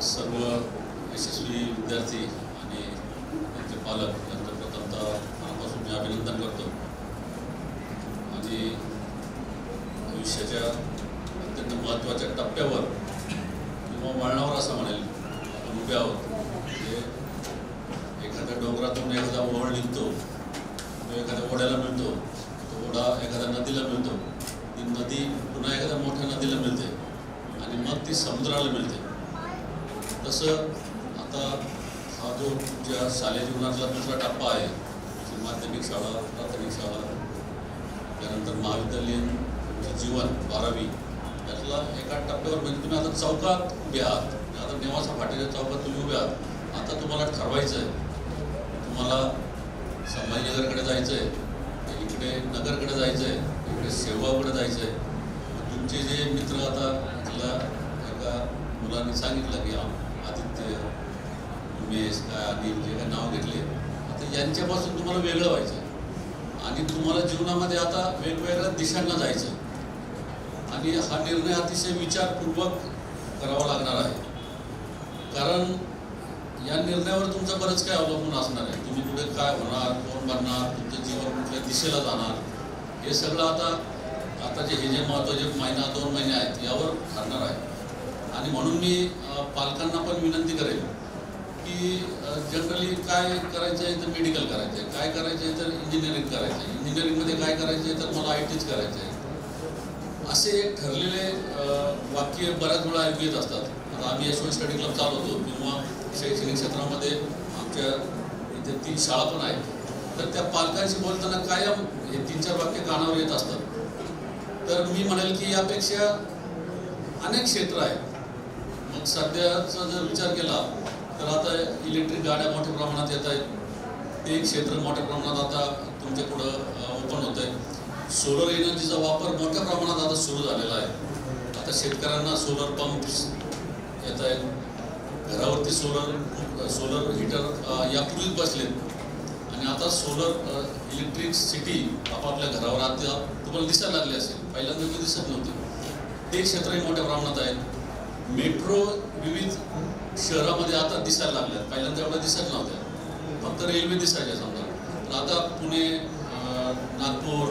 सर्व यशस्वी विद्यार्थी आणि त्यांचे पालक यांचं प्रथमतः मनापासून मी अभिनंदन करतो. आणि आयुष्याच्या अत्यंत महत्त्वाच्या टप्प्यावर किंवा वळणावर असं म्हणेल आपण उभे आहोत. म्हणजे एखाद्या डोंगरातून एखादा ओहळ निघतो तो एखाद्या ओढ्याला मिळतो तो ओढा एखाद्या नदीला मिळतो. ती नदी पुन्हा एखाद्या मोठ्या नदीला मिळते आणि मग ती समुद्राला मिळते. तसं आता हा जो तुमच्या शालेय जीवनातला दुसरा टप्पा आहे की माध्यमिक शाळा प्राथमिक शाळा त्यानंतर महाविद्यालयीन जीवन बारावी त्यातला एका टप्प्यावर म्हणजे तुम्ही आता चौकात उभे आहात आता नेवासा फाट्याच्या चौकात तुम्ही उभे आहात आता तुम्हाला ठरवायचं आहे तुम्हाला संभाजीनगरकडे जायचं आहे इकडे नगरकडे जायचं आहे इकडे सेवाकडे जायचं आहे तुमचे जे मित्र आता इथला एका मुलांनी सांगितलं की उमेश काय अनिल जे काय नाव घेतले आता यांच्यापासून तुम्हाला वेगळं व्हायचं. आहे आणि तुम्हाला जीवनामध्ये आता वेगवेगळ्या दिशांना जायचं. आहे. आणि हा निर्णय अतिशय विचारपूर्वक करावा लागणार आहे. कारण या निर्णयावर तुमचं बरंच काय अवलंबून असणार आहे. तुम्ही पुढे काय होणार कोण बनणार तुमचं जीवन कुठल्या दिशेला जाणार हे सगळं आता आता जे हे जे महत्त्वाचे महिना दोन महिने आहेत यावर ठरणार आहे. आणि म्हणून मी पालकांना पण विनंती करेन की जनरली काय करायचं आहे तर मेडिकल करायचं आहे. काय करायचं आहे तर इंजिनिअरिंग करायचं आहे. इंजिनिअरिंगमध्ये काय करायचं आहे तर मला आय टीच करायचं आहे. असे एक ठरलेले वाक्य बऱ्याच वेळा ऐकू येत असतात. आता आम्ही यशवंत स्टडी क्लब चालवतो किंवा शैक्षणिक क्षेत्रामध्ये आमच्या इथे तीन शाळा पण आहेत. तर त्या पालकांशी बोलताना कायम हे तीन चार वाक्य कानावर येत असतात. तर मी म्हणेल की यापेक्षा अनेक क्षेत्र आहेत. मग सध्याचा जर विचार केला तर आता इलेक्ट्रिक गाड्या मोठ्या प्रमाणात येत आहेत. ते क्षेत्र मोठ्या प्रमाणात आता तुमच्या पुढं ओपन होत आहे सोलर एनर्जीचा वापर मोठ्या प्रमाणात आता सुरू झालेला आहे. आता शेतकऱ्यांना सोलर पंप्स येत आहेत. घरावरती सोलर सोलर हिटर यापूर्वीच बसलेत. आणि आता सोलर इलेक्ट्रिक सिटी आपापल्या घरावर आता तुम्हाला दिसायला लागली असेल. पहिल्यांदा दिसत नव्हती. ते क्षेत्रही मोठ्या प्रमाणात आहे मेट्रो विविध शहरामध्ये आता दिसायला लागल्या पहिल्यांदा एवढ्या दिसत नव्हत्या फक्त रेल्वे दिसायच्या समजा. पण आता पुणे नागपूर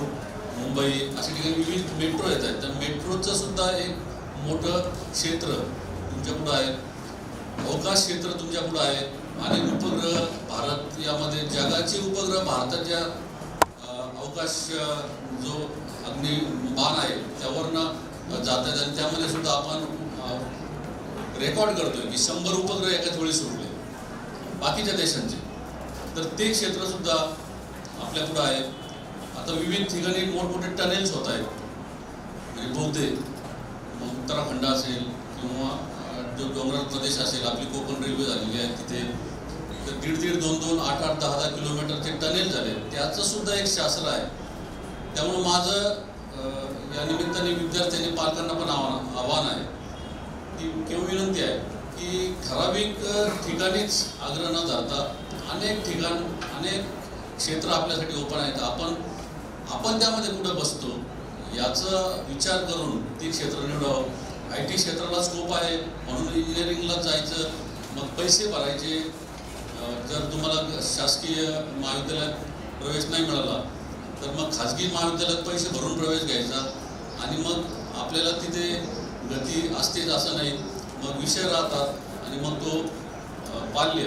मुंबई अशा ठिकाणी विविध मेट्रो येत आहेत. तर मेट्रोचं सुद्धा एक मोठं क्षेत्र तुमच्यापुढं आहे. अवकाश क्षेत्र तुमच्यापुढं आहे. आणि उपग्रह भारत यामध्ये जगाचे उपग्रह भारताच्या अवकाश जो अग्नि बाण आहे त्यावरनं जात आहेत. आणि त्यामध्ये सुद्धा आपण रेकॉर्ड करतोय की शंभर उपग्रह एकाच वेळी सोडले. बाकीच्या देशांचे. तर ते क्षेत्र सुद्धा आपल्या पुढं आहे. आता विविध ठिकाणी मोठमोठे टनेल्स होत आहेत. म्हणजे बहुते मग उत्तराखंड असेल किंवा जो डोंगराळ प्रदेश असेल आपली कोकण रेल्वे झालेली आहे तिथे. तर दीड दीड दोन दोन आठ आठ दहा दहा किलोमीटरचे टनेल झाले. त्याचं सुद्धा एक शास्त्र आहे. त्यामुळं माझं या निमित्ताने विद्यार्थ्यांनी पालकांना पण आव्हान आव्हान आहे. की किंवा विनंती आहे की ठराविक ठिकाणीच आग्रह न जाता अनेक ठिकाण अनेक क्षेत्र आपल्यासाठी ओपन आहेत. आपण आपण त्यामध्ये कुठं बसतो याचा विचार करून ती क्षेत्र निवडावं. आय टी क्षेत्राला स्कोप आहे म्हणून इंजिनिअरिंगला जायचं मग पैसे भरायचे. जर तुम्हाला शासकीय महाविद्यालयात प्रवेश नाही मिळाला तर मग खाजगी महाविद्यालयात पैसे भरून प्रवेश घ्यायचा आणि मग आपल्याला तिथे गती असतेच असं नाही मग विषय राहतात आणि मग तो पाल्य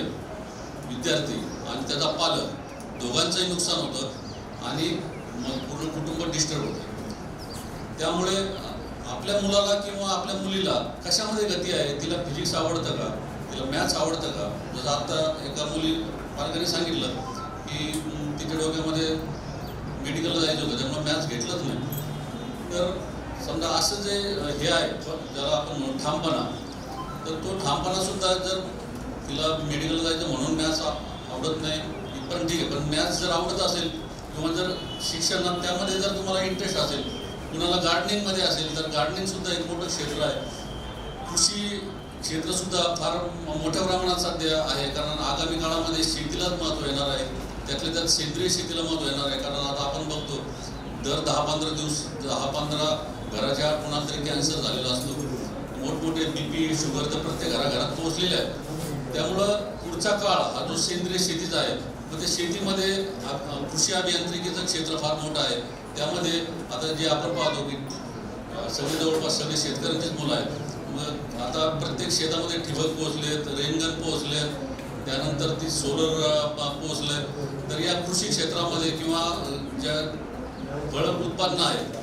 विद्यार्थी आणि त्याचा पालक दोघांचंही नुकसान होतं आणि मग पूर्ण कुटुंब डिस्टर्ब होतं. त्यामुळे आपल्या मुलाला किंवा आपल्या मुलीला कशामध्ये गती आहे? तिला फिजिक्स आवडतं का? तिला मॅथ्स आवडतं का? जसं आता एका मुली पालकांनी सांगितलं की तिच्या डोक्यामध्ये मेडिकलला जायचं होतं त्यामुळे मॅथ्स घेतलंच नाही. तर समजा असं जे हे आहे ज्याला आपण म्हणू ठामपणा तर तो ठामपणा सुद्धा जर तिला मेडिकल जायचं म्हणून मॅथ्स आवडत नाही पण ठीक आहे पण मॅथ्स जर आवडत असेल किंवा जर शिक्षणात त्यामध्ये जर तुम्हाला इंटरेस्ट असेल कुणाला गार्डनिंगमध्ये असेल तर गार्डनिंगसुद्धा एक मोठं क्षेत्र आहे. कृषी क्षेत्रसुद्धा फार मोठ्या प्रमाणात सध्या आहे कारण आगामी काळामध्ये शेतीलाच महत्त्व येणार आहे. त्यातल्या त्यात सेंद्रिय शेतीला महत्त्व येणार आहे कारण आता आपण बघतो दर दहा पंधरा दिवस दहा पंधरा घराच्या कुणाला तरी कॅन्सर झालेला असतो. मोठमोठे बी पी शुगर तर प्रत्येक घराघरात पोहोचलेले आहेत. त्यामुळं पुढचा काळ हा जो सेंद्रिय शेतीचा आहे मग त्या शेतीमध्ये कृषी अभियांत्रिकीचं क्षेत्र फार मोठं आहे. त्यामध्ये आता जे आपण पाहतो की सगळे जवळपास सगळे शेतकऱ्यांचीच मुलं आहेत. मग आता प्रत्येक शेतामध्ये ठिबक पोहोचलेत रेनगन पोहोचलेत त्यानंतर ती सोलर पोहोचले तर या कृषी क्षेत्रामध्ये किंवा ज्या फळ उत्पन्न आहेत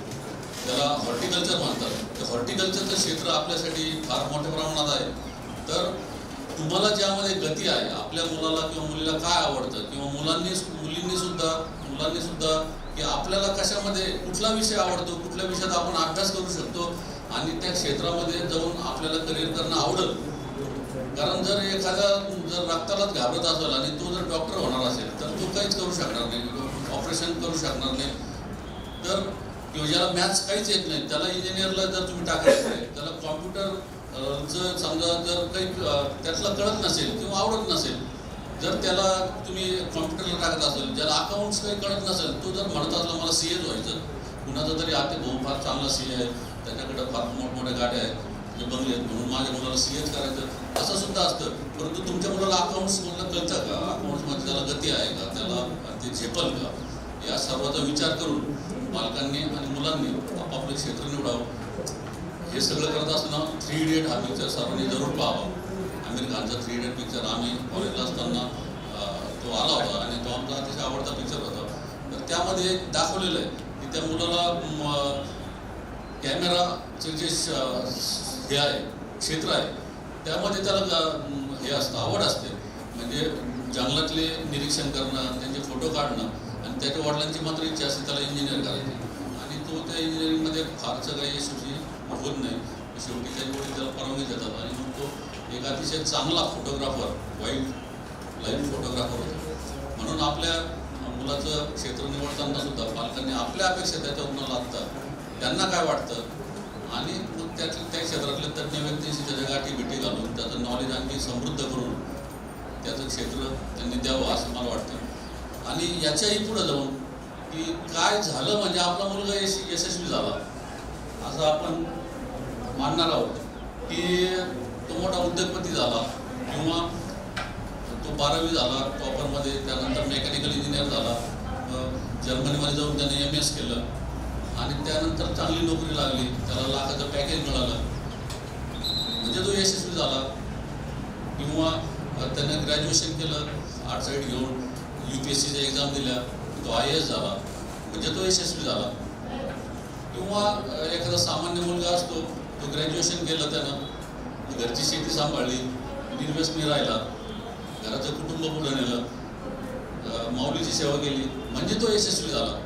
ज्याला हॉर्टिकल्चर म्हणतात. ते हॉर्टिकल्चरचं क्षेत्र आपल्यासाठी फार मोठ्या प्रमाणात आहे. तर तुम्हाला ज्यामध्ये गती आहे आपल्या मुलाला किंवा मुलीला काय आवडतं? किंवा मुलांनी मुलींनी सुद्धा मुलांनी सुद्धा की आपल्याला कशामध्ये कुठला विषय आवडतो? कुठल्या विषयात आपण अभ्यास करू शकतो? आणि त्या क्षेत्रामध्ये जाऊन आपल्याला करिअर करणं आवडेल. कारण जर एखादा जर रक्तालाच घाबरत असेल आणि तो जर डॉक्टर होणार असेल तर तो काहीच करू शकणार नाही. ऑपरेशन करू शकणार नाही. तर किंवा ज्याला मॅथ्स काहीच येत नाही त्याला इंजिनियरला जर तुम्ही टाकायचं आहे त्याला कॉम्प्युटर जर समजा जर काही त्यातला त्यातलं कळत नसेल किंवा आवडत नसेल जर त्याला तुम्ही कॉम्प्युटरला टाकत असेल ज्याला अकाउंट्स काही कळत नसेल तो जर म्हणत असला मला सी एच व्हायचं कुणाचा तरी आते भाऊ फार चांगला सी आहे त्याच्याकडे फार मोठमोठ्या गाड्या आहेत जे बंगले आहेत म्हणून माझ्या मुलाला सी एच करायचं असं सुद्धा असतं. परंतु तुमच्या मुलाला अकाउंट्स मधलं कळतं का? अकाउंट्समध्ये त्याला गती आहे का? त्याला ते झेपल का? या सर्वाचा विचार करून पालकांनी आणि मुलांनी आपापले क्षेत्र निवडावं. हे सगळं करत असताना थ्री इडियट हा पिक्चर सर्वांनी जरूर पाहावा. आमिर खानचा थ्री इडियट पिक्चर आम्ही कॉलेजला असताना तो आला होता आणि तो आमचा अतिशय आवडता पिक्चर होता. तर त्यामध्ये दाखवलेलं आहे की त्या मुलाला कॅमेराचे जे श- हे आहे क्षेत्र आहे त्यामध्ये त्याला हे असतं आवड असते. म्हणजे जंगलातले निरीक्षण करणं त्यांचे फोटो काढणं आणि त्याच्या वडिलांची मात्र इच्छा असते त्याला इंजिनियर करायची. आणि तो त्या इंजिनिअरिंगमध्ये फारसं काही यशस्वी होत नाही. शेवटी त्याच्या वडील त्याला परवानगी देतात. आणि मग तो एक अतिशय चांगला फोटोग्राफर वाईल्ड लाईफ फोटोग्राफर होतो. म्हणून आपल्या मुलाचं क्षेत्र निवडताना सुद्धा पालकांनी आपल्या अपेक्षा त्याच्यावरून लागतात त्यांना काय वाटतं? आणि मग त्या त्या क्षेत्रातल्या तज्ज्ञ व्यक्तीशी त्याच्या गाठी भेटी घालून त्याचं नॉलेज आणखी समृद्ध करून त्याचं क्षेत्र त्यांनी द्यावं असं मला वाटतं. आणि याच्याही पुढे जाऊन की काय झालं म्हणजे आपला मुलगा यश यशस्वी झाला. असं आपण मानणार आहोत की तो मोठा उद्योगपती झाला किंवा तो बारावी झाला टॉपरमध्ये त्यानंतर मेकॅनिकल इंजिनियर झाला. जर्मनीमध्ये जाऊन त्याने एम एस केलं. आणि त्यानंतर चांगली नोकरी लागली. त्याला लाखाचं पॅकेज मिळालं. म्हणजे तो यशस्वी झाला. किंवा त्यानं त्याने ग्रॅज्युएशन केलं आर्ट साईड घेऊन. यू पी एस सीचा एक्झाम दिल्या तो आय एस झाला म्हणजे तो यशस्वी झाला. किंवा एखादा सामान्य मुलगा असतो तो ग्रॅज्युएशन केलं त्यानं घरची शेती सांभाळली निर्व्यसनी राहिला घराचं कुटुंब पुढे नेलं माऊलीची सेवा केली म्हणजे तो यशस्वी झाला.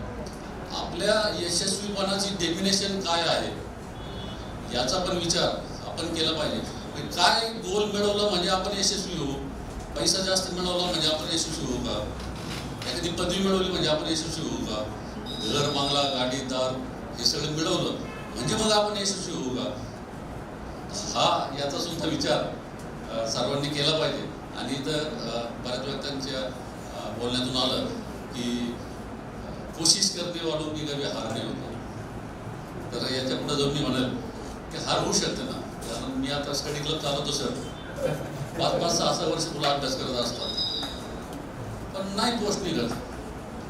आपल्या यशस्वीपणाची डेफिनेशन काय आहे? याचा पण विचार आपण केला पाहिजे. म्हणजे काय गोल मिळवलं म्हणजे आपण यशस्वी होऊ? पैसा जास्त मिळवला म्हणजे आपण यशस्वी होऊ का? एखादी पदवी मिळवली म्हणजे आपण यशस्वी होऊ का? घर मांगला गाडी दार हे सगळं मिळवलं म्हणजे मग आपण यशस्वी होऊ का? हा याचा सुद्धा विचार सर्वांनी केला पाहिजे. आणि इथं बऱ्याच व्यक्तींच्या त्यांच्या बोलण्यातून आलं की कोशिश करणे वाढून की कधी हार नाही होतो. तर याच्यापुढे जाऊन मी म्हणेल की हार होऊ शकते ना. कारण मी आता स्टडी क्लब चालवतो सर. पाच पाच सहा सहा वर्ष तुला अभ्यास करत असतात नाही पोस्ट निघत.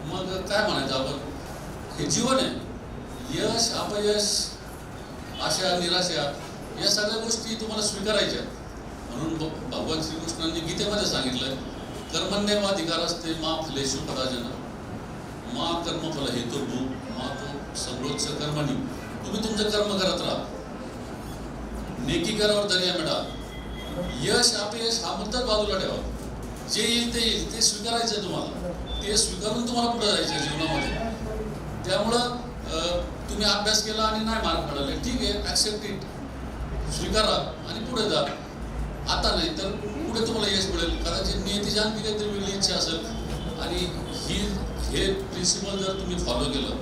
मग काय म्हणायचं आपण? हे जीवन आहे. यश अपयश आशा निराशा या सगळ्या गोष्टी तुम्हाला स्वीकारायच्या म्हणून भगवान श्रीकृष्णांनी गीतेमध्ये सांगितलं कर्मण्यवाधिकार असते मा फलेशु पराजन. मा कर्मफल हेतुर्भू मा तो सर्वोच्च कर्मणी. तुम्ही तुमचं कर्म करत राहा. नेकी करावर दर्या मिळा. यश अपयश हा मुद्दाच बाजूला ठेवा. जे येईल ते येईल ते स्वीकारायचं आहे तुम्हाला. ते स्वीकारून तुम्हाला पुढे जायचं जीवनामध्ये. त्यामुळं तुम्ही अभ्यास केला आणि नाही मार्क पडले ठीक आहे ॲक्सेप्ट इट स्वीकारा आणि पुढे जा. आता नाही तर पुढे तुम्हाला यश मिळेल. कदाचित नियतीची आणखी काहीतरी वेगळी इच्छा असेल. आणि ही हे प्रिन्सिपल जर तुम्ही फॉलो केलं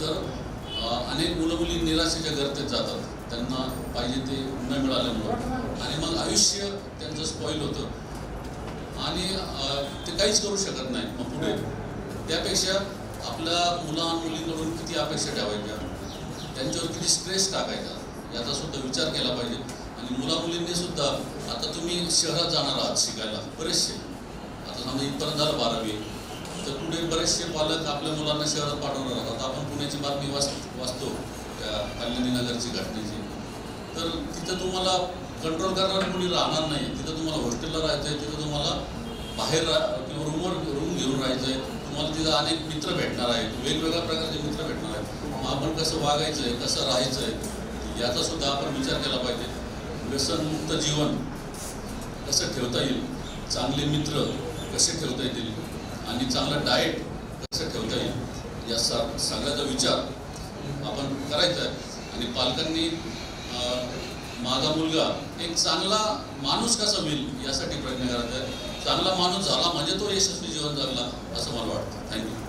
तर अनेक मुलं मुली निराशेच्या गर्तेत जातात. त्यांना पाहिजे ते न मिळाल्यामुळं. आणि मग आयुष्य त्यांचं स्पॉईल होतं. आणि ते काहीच करू शकत नाही मग पुढे. त्यापेक्षा आपल्या मुला मुलींकडून किती अपेक्षा ठेवायच्या? त्यांच्यावर किती स्ट्रेस टाकायचा? याचा सुद्धा विचार केला पाहिजे. आणि मुलामुलींनी सुद्धा आता तुम्ही शहरात जाणार आहात शिकायला बरेचसे. आता समजा इथपर्यंत झालं बारावी. तर पुढे बरेचसे पालक आपल्या मुलांना शहरात पाठवणार आहात आता आपण पुण्याची बातमी वाच वाचतो त्या कल्याणी नगरची घटनेची. तर तिथं तुम्हाला कंट्रोल करणार कोणी राहणार नाही तिथं तुम्हाला हॉस्टेलला राहायचं आहे तिथं तुम्हाला बाहेर किंवा रूमवर रूम घेऊन राहायचं आहे तुम्हाला तिथं अनेक मित्र भेटणार आहेत. वेगवेगळ्या प्रकारचे मित्र भेटणार आहेत. मग आपण कसं वागायचं आहे कसं राहायचं आहे याचा सुद्धा आपण विचार केला पाहिजे. व्यसनमुक्त जीवन कसं ठेवता येईल? चांगले मित्र कसे ठेवता येतील? आणि चांगलं डाएट कसं ठेवता येईल? या सा सगळ्याचा विचार आपण करायचा आहे. आणि पालकांनी माझा मुलगा एक चांगला माणूस कसा होईल यासाठी प्रयत्न करायचा आहे. चांगला माणूस झाला म्हणजे तो यशस्वी जीवन जगला असं मला वाटतं. थँक्यू